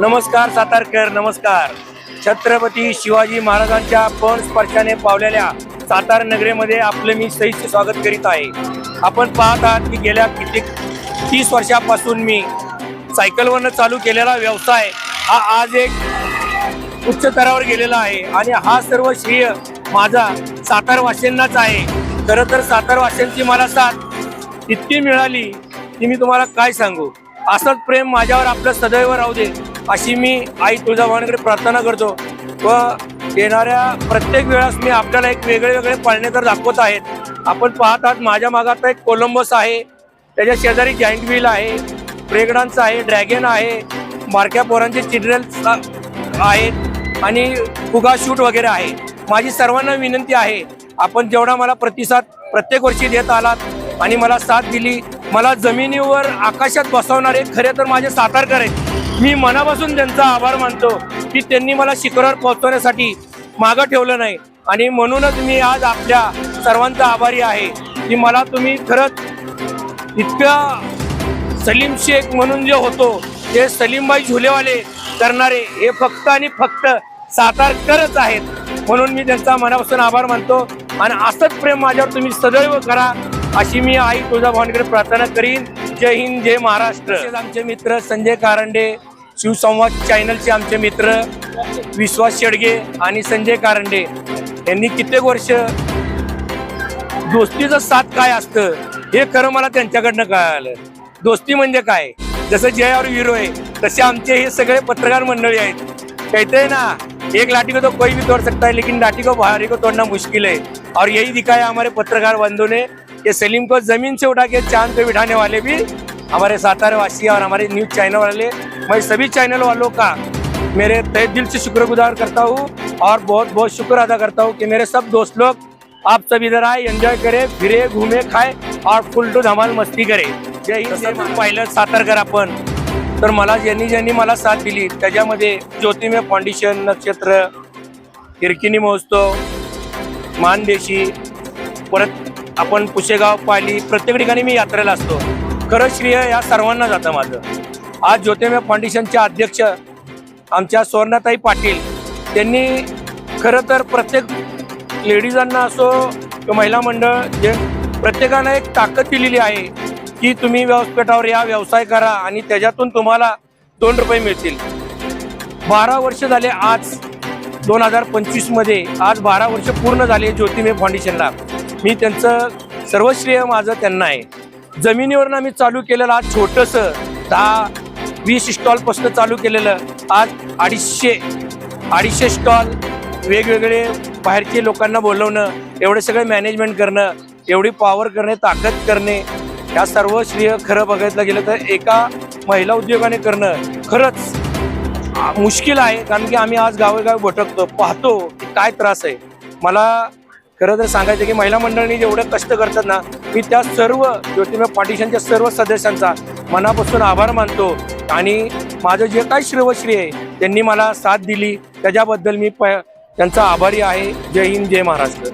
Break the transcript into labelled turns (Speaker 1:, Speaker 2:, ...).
Speaker 1: नमस्कार सातारकर नमस्कार. छत्रपती शिवाजी महाराजांच्या पण स्पर्शाने पावलेल्या सातार नगरीमध्ये आपलं मी सहित स्वागत करीत आहे. आपण पाहत आहात की गेल्या कित्येक तीस वर्षापासून मी सायकलवरनं चालू केलेला व्यवसाय हा आज एक उच्च स्तरावर गेलेला आहे आणि हा सर्व श्रेय माझा सातारवासींनाच आहे. खरं तर सातारवाशांची मला साथ इतकी मिळाली की मी तुम्हाला काय सांगू? असंच प्रेम माझ्यावर आपलं सदैव राहू दे. अशी मी आई तुळजाभवानीकडे प्रार्थना करतो व येणाऱ्या प्रत्येक वेळेस मी आपल्याला एक वेगळे वेगळे पाळणे तर दाखवत आहेत. आपण पाहत आहात माझ्या मागात एक कोलंबस आहे. त्याच्या शेजारी जॉईंट व्हील आहे ब्रेकडान्स आहे ड्रॅगन आहे मारक्या पोरांचे चिल्ड्रन्स आहेत आणि फुगा शूट वगैरे आहे. माझी सर्वांना विनंती आहे आपण जेवढा मला प्रतिसाद प्रत्येक वर्षी देत आलात आणि मला साथ दिली मला जमिनीवर आकाशात बसवणारे खरे तर माझे सातारकर आहेत. मी मनापासून त्यांचा आभार मानतो की त्यांनी मला शिखरावर पोहोचवण्यासाठी मागं ठेवलं नाही. आणि म्हणूनच मी आज आपल्या सर्वांचा आभारी आहे की मला तुम्ही खरंच इतक्या सलीम शेख म्हणून जे होतो ते सलीमबाई झुलेवाले करणारे हे फक्त आणि फक्त सातारकरच आहेत. म्हणून मी त्यांचा मनापासून आभार मानतो. आणि असंच प्रेम माझ्यावर तुम्ही सदैव करा. अशी मी आई तुळजाभवानीकडे प्रार्थना करीन. जय हिंद जय महाराष्ट्र. आमचे मित्र संजय कारंडे शिवसंवाद चॅनलचे आमचे मित्र विश्वास शेडगे आणि संजय कारंडे यांनी कित्येक वर्ष दोस्तीचं साथ काय असतं हे खरं मला त्यांच्याकडनं कळालं. दोस्ती म्हणजे काय? जसं जय और विरो आहे तसे आमचे हे सगळे पत्रकार मंडळी आहेत. कहते ना एक लाठी को तो कोई भी तोड़ सकता है लेकिन लाठी को भारी को तोड़ना मुश्किल है और यही दिखाया हमारे पत्रकार बंधु ने ये सलीम को जमीन से उठा के चांद पे बिठाने वाले भी हमारे सातारा वासी और हमारे न्यूज चैनल वाले। मैं सभी चैनल वालों का मेरे तहे दिल से शुक्रगुजार करता हूँ और बहुत बहुत शुक्र अदा करता हूँ कि मेरे सब दोस्त लोग आप सब इधर आए एंजॉय करे फिरे घूमे खाए और फुल टू धमाल मस्ती करे। जय हिंद पाहिलं सातारकर आपण। तर मला ज्यांनी ज्यांनी मला साथ दिली त्याच्यामध्ये ज्योतिमय फाउंडेशन नक्षत्र हिरकिनी महोत्सव मानदेशी परत आपण पुशेगाव पाली प्रत्येक ठिकाणी मी यात्रेला असतो. खरं श्रेय या सर्वांना जातं माझं. आज ज्योतिमय फाउंडेशनचे अध्यक्ष आमच्या सुवर्णाताई पाटील त्यांनी खरं तर प्रत्येक लेडीजांना असो किंवा महिला मंडळ जे प्रत्येकानं एक ताकद दिलेली आहे की तुम्ही व्यासपीठावर या व्यवसाय करा आणि त्याच्यातून तुम्हाला दोन रुपये मिळतील. बारा वर्ष झाले आज दोन हजार पंचवीसमध्ये आज बारा वर्ष पूर्ण झाले ज्योतिमे फाउंडेशनला. मी त्यांचं सर्व श्रेय माझं त्यांना आहे. जमिनीवरनं आम्ही चालू केलेलं आज छोटंसं दहा वीस स्टॉलपासून चालू केलेलं आज अडीचशे अडीचशे स्टॉल वेगवेगळे बाहेरचे लोकांना बोलवणं एवढं सगळं मॅनेजमेंट करणं एवढी पॉवर करणे ताकद करणे या सर्व श्रेय खरं बघायला गेलं तर एका महिला उद्योगाने करणं खरंच मुश्किल आहे कारण की आम्ही आज गावोगावी भटकतो पाहतो की काय त्रास आहे. मला खरं तर सांगायचं की महिला मंडळांनी जेवढं कष्ट करतात ना मी त्या सर्व ज्योतिमय पार्टिशनच्या सर्व सदस्यांचा मनापासून आभार मानतो. आणि माझं जे काही श्रेवश्री आहे त्यांनी मला साथ दिली. त्याच्याबद्दल मी प त्यांचा आभारी आहे. जय हिंद जय महाराष्ट्र.